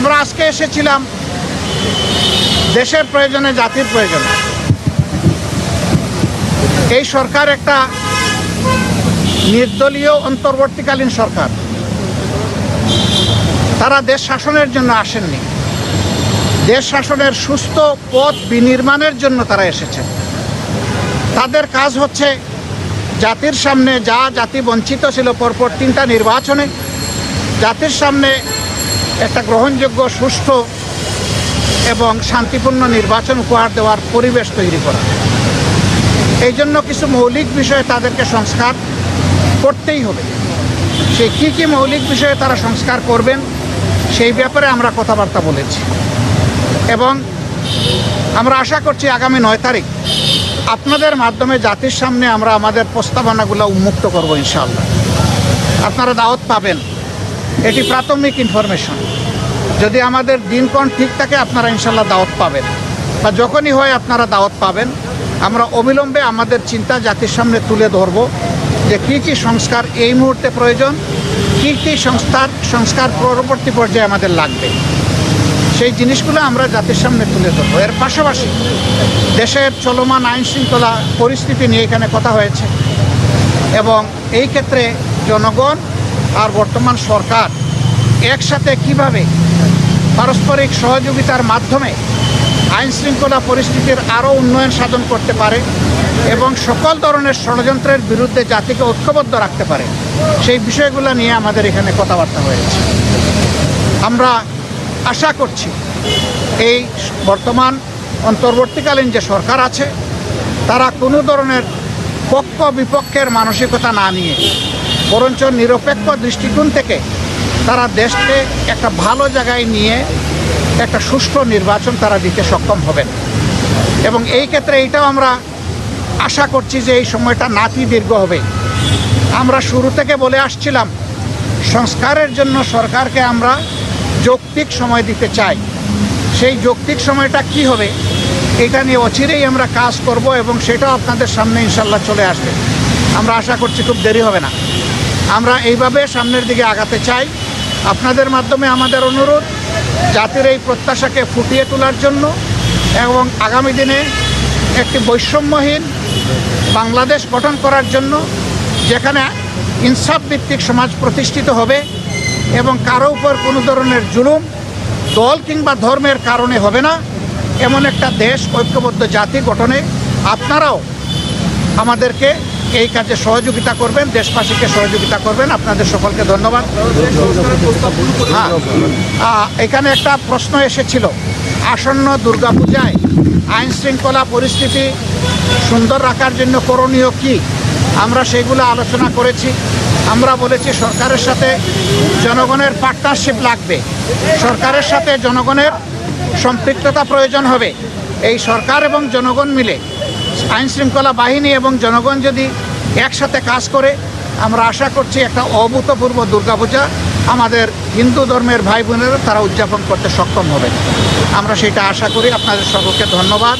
আমরা আজকে এসেছিলাম দেশের প্রয়োজনে, জাতির প্রয়োজনে। এই সরকার একটা নির্দলীয়, অন্তর্বর্তীকালীন সরকার। তারা দেশ শাসনের জন্য আসেননি। দেশ শাসনের সুস্থ পথ বিনির্মাণের জন্য তারা এসেছেন। তাদের কাজ হচ্ছে জাতির সামনে যা জাতি বঞ্চিত ছিল পরপর তিনটা নির্বাচনে, জাতির সামনে একটা গ্রহণযোগ্য, সুষ্ঠু এবং শান্তিপূর্ণ নির্বাচন উপহার দেওয়ার পরিবেশ তৈরি করা। এই জন্য কিছু মৌলিক বিষয়ে তাদেরকে সংস্কার করতেই হবে। সে কী কী মৌলিক বিষয়ে তারা সংস্কার করবেন, সেই ব্যাপারে আমরা কথাবার্তা বলেছি। এবং আমরা আশা করছি আগামী নয় তারিখ আপনাদের মাধ্যমে জাতির সামনে আমরা আমাদের প্রস্তাবনাগুলো উন্মুক্ত করব ইনশাআল্লাহ। আপনারা দাওয়াত পাবেন। এটি প্রাথমিক ইনফরমেশন যদি আমাদের দিনক্ষণ ঠিক থাকে, আপনারা ইনশাল্লাহ দাওয়াত পাবেন। বা যখনই হয়, আপনারা দাওয়াত পাবেন। আমরা অবিলম্বে আমাদের চিন্তা জাতির সামনে তুলে ধরব যে কী কী সংস্কার এই মুহূর্তে প্রয়োজন, কী কী সংস্কার সংস্কার পরবর্তী পর্যায়ে আমাদের লাগবে। সেই জিনিসগুলো আমরা জাতির সামনে তুলে ধরবো। এর পাশাপাশি দেশের চলমান আইন শৃঙ্খলা পরিস্থিতি নিয়ে এখানে কথা হয়েছে। এবং এই ক্ষেত্রে জনগণ আর বর্তমান সরকার একসাথে কীভাবে পারস্পরিক সহযোগিতার মাধ্যমে আইন শৃঙ্খলা পরিস্থিতির আরও উন্নয়ন সাধন করতে পারে এবং সকল ধরনের ষড়যন্ত্রের বিরুদ্ধে জাতিকে ঐক্যবদ্ধ রাখতে পারে, সেই বিষয়গুলো নিয়ে আমাদের এখানে কথাবার্তা হয়েছে। আমরা আশা করছি এই বর্তমান অন্তর্বর্তীকালীন যে সরকার আছে, তারা কোনো ধরনের পক্ষ বিপক্ষের মানসিকতা না নিয়ে বরঞ্চ নিরপেক্ষ দৃষ্টিকোণ থেকে তারা দেশকে একটা ভালো জায়গায় নিয়ে একটা সুষ্ঠু নির্বাচন তারা দিতে সক্ষম হবেন। এবং এই ক্ষেত্রে এইটাও আমরা আশা করছি যে এই সময়টা নাতি দীর্ঘ হবে। আমরা শুরু থেকে বলে আসছিলাম, সংস্কারের জন্য সরকারকে আমরা যৌক্তিক সময় দিতে চাই। সেই যৌক্তিক সময়টা কি হবে, এটা নিয়ে অচিরেই আমরা কাজ করব এবং সেটাও আপনাদের সামনে ইনশাল্লাহ চলে আসবে। আমরা আশা করছি খুব দেরি হবে না। আমরা এইভাবে সামনের দিকে আগাতে চাই। আপনাদের মাধ্যমে আমাদের অনুরোধ, জাতির এই প্রত্যাশাকে ফুটিয়ে তোলার জন্য এবং আগামী দিনে একটি বৈষম্যহীন বাংলাদেশ গঠন করার জন্য যেখানে ইনসাফ ভিত্তিক সমাজ প্রতিষ্ঠিত হবে এবং কারও উপর কোনো ধরনের জুলুম, দল কিংবা ধর্মের কারণে হবে না, এমন একটা দেশ, ঐক্যবদ্ধ জাতি গঠনে আপনারাও আমাদেরকে এই কাজে সহযোগিতা করবেন, দেশবাসীকে সহযোগিতা করবেন। আপনাদের সকলকে ধন্যবাদ। হ্যাঁ এখানে একটা প্রশ্ন এসেছিল। আসন্ন দুর্গাপূজায় আইন শৃঙ্খলা পরিস্থিতি সুন্দর রাখার জন্য করণীয় কি? আমরা সেগুলো আলোচনা করেছি। আমরা বলেছি সরকারের সাথে জনগণের পার্টনারশিপ লাগবে। সরকারের সাথে জনগণের সম্পৃক্ততা প্রয়োজন হবে। এই সরকার এবং জনগণ মিলে আইন শৃঙ্খলা বাহিনী এবং জনগণ যদি একসাথে কাজ করে, আমরা আশা করছি একটা অভূতপূর্ব দুর্গাপূজা আমাদের হিন্দু ধর্মের ভাই বোনেরা তারা উদযাপন করতে সক্ষম হবে। আমরা সেটা আশা করি। আপনাদের সকলকে ধন্যবাদ।